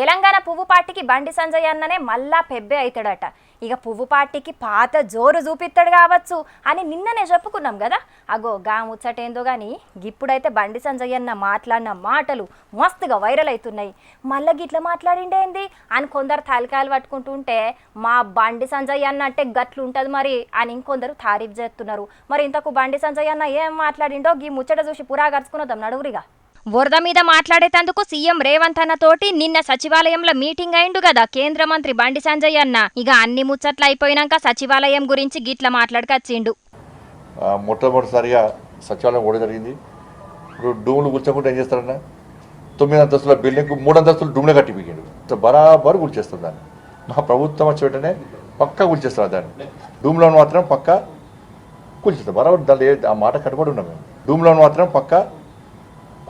తెలంగాణ పువ్వు పార్టీకి బండి సంజయ్ అన్ననే మళ్ళా పెబ్బే అవుతాడట ఇక పువ్వు పార్టీకి పాత జోరు చూపిస్తాడు కావచ్చు అని నిన్ననే చెప్పుకున్నాం కదా? అగో గా ముచ్చటేందో కానీ ఇప్పుడైతే బండి సంజయ్ అన్న మాట్లాడిన మాటలు మస్తుగా వైరల్ అవుతున్నాయి మళ్ళీ గిట్ల మాట్లాడిండేంది అని కొందరు తలకాయలు పట్టుకుంటుంటే మా బండి సంజయ్ అన్న అంటే గట్లు ఉంటుంది మరి అని ఇంకొందరు తారీఫ్ చేస్తున్నారు. మరి ఇంతకు బండి సంజయ్ అన్న ఏం మాట్లాడిండో? గీ ముచ్చట చూసి పురా గడుచుకున్నదాం నడుగురిగా వరద మీద మాట్లాడేటందుకు సీఎం రేవంత్ అన్న తోటి నిన్న సచివాలయంలో మీటింగ్ అయిండు కదా కేంద్ర మంత్రి బండి సంజయ్ అన్న. ఇక అన్ని ముచ్చట్లు అయిపోయినాక సచివాలయం గురించి గిట్ల మాట్లాడకచ్చిండు. మొట్టమొదటిసారిగా సచివాలయం కూడా జరిగింది. ఇప్పుడు డూములు కూర్చోకుండా ఏం చేస్తారన్న? తొమ్మిది అంతస్తుల బిల్డింగ్ మూడు అంతస్తులు డూమ్లే కట్టి పీకాడు. బరాబర్ దాన్ని. మా ప్రభుత్వం వచ్చి వెంటనే పక్కా కూల్చేస్తారు దాన్ని. డూమ్లో మాత్రం పక్కా కూల్చేస్తారు బరాబర్ దాని ఆ మాట కట్టుబడి ఉన్నాం మేము. డూమ్లో మాత్రం పక్కా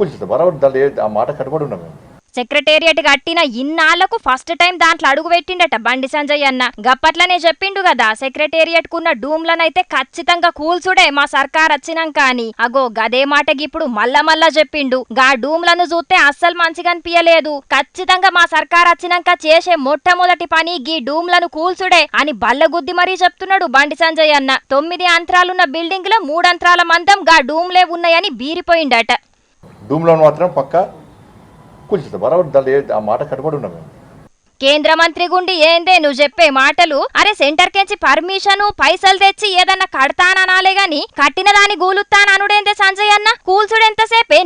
కూల్చేస్తారు బరాబర్ ఆ మాట కట్టుబడి ఉన్నాం మేము. సెక్రటేరియట్ కట్టిన ఇన్నాళ్ళకు ఫస్ట్ టైం దాంట్లో అడుగు పెట్టిండట బండి సంజయ్ అన్న. గప్పట్లనే చెప్పిండు కదా సెక్రటేరియట్ కున్న డూమ్లనైతే ఖచ్చితంగా కూల్చుడే మా సర్కార్ వచ్చినాం అని అగో గదే మాటకి ఇప్పుడు మళ్ళా మళ్ళా చెప్పిండు. గా డూమ్లను చూస్తే అస్సలు మంచిగా అనిపించలేదు ఖచ్చితంగా మా సర్కార్ వచ్చినాక చేసే మొట్టమొదటి పని గీ డూమ్లను కూల్చుడే అని బల్లగుద్ది మరీ చెప్తున్నాడు బండి సంజయ్ అన్న. తొమ్మిది అంతరాలున్న బిల్డింగ్లో మూడంతరాల మందం గా డూమ్లే ఉన్నాయని బీరిపోయిండట. డూమ్లో మాత్రం పక్క బరాబర్ ఆ మాట కట్టుబడి ఉన్నాం మేము. కేంద్ర మంత్రి గుండి ఏందే నువ్వు చెప్పే మాటలు? అరే సెంటర్ కెంచి పర్మిషన్ పైసలు తెచ్చి ఏదన్నా కడతాననాలే గాని కట్టిన దాని గూలుత్తాననుడేందే సంజయ్ అన్న?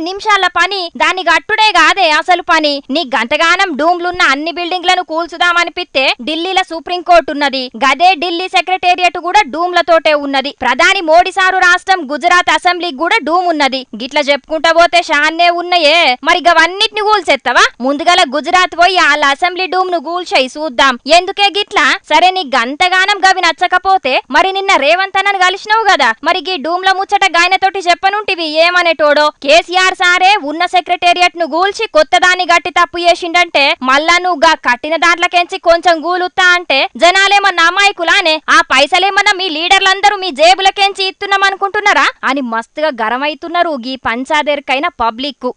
నిమిషాల పని దాని గట్టుడే కాదే అసలు పని. నీ గంటగానం డూమ్లున్న అన్ని బిల్డింగ్లను కూల్చుదామనిపిస్తే ఢిల్లీల సుప్రీంకోర్టు ఉన్నది గదే ఢిల్లీ సెక్రటేరియట్ కూడా డూమ్లతోటే ఉన్నది. ప్రధాని మోడీ సారు రాష్ట్రం గుజరాత్ అసెంబ్లీకి కూడా డూమ్ ఉన్నది గిట్లా చెప్పుకుంటా పోతే షాన్నే ఉన్నాయే. మరి గవన్నిటిని కూల్చేస్తావా ముందుగల గుజరాత్ పోయి వాళ్ళ అసెంబ్లీ డూమ్ను కూల్చేయి చూద్దాం. ఎందుకే గిట్లా? సరే నీ గంతగానం గవి నచ్చకపోతే మరి నిన్న రేవంత్ అన్నను కలిసినావు కదా మరి గీ డూమ్ల ముచ్చట గాయనతోటి చెప్పనుంటివి ఏమనేటోడో? కేసీఆర్ సారే ఉన్న సెక్రటేరియట్ను గూల్చి కొత్త దాన్ని గట్టి తప్పు చేసిండంటే మళ్ళా నువ్వుగా కట్టిన దాంట్లకెంచి కొంచెం గూలుత్తా అంటే జనాలేమన్నా అమాయకులానే ఆ పైసలేమన్నా మీ లీడర్లందరూ మీ జేబులకెంచి ఇస్తున్నామనుకుంటున్నారా అని మస్తుగా గరమైతున్నారు గీ పంచాదేరికైన పబ్లిక్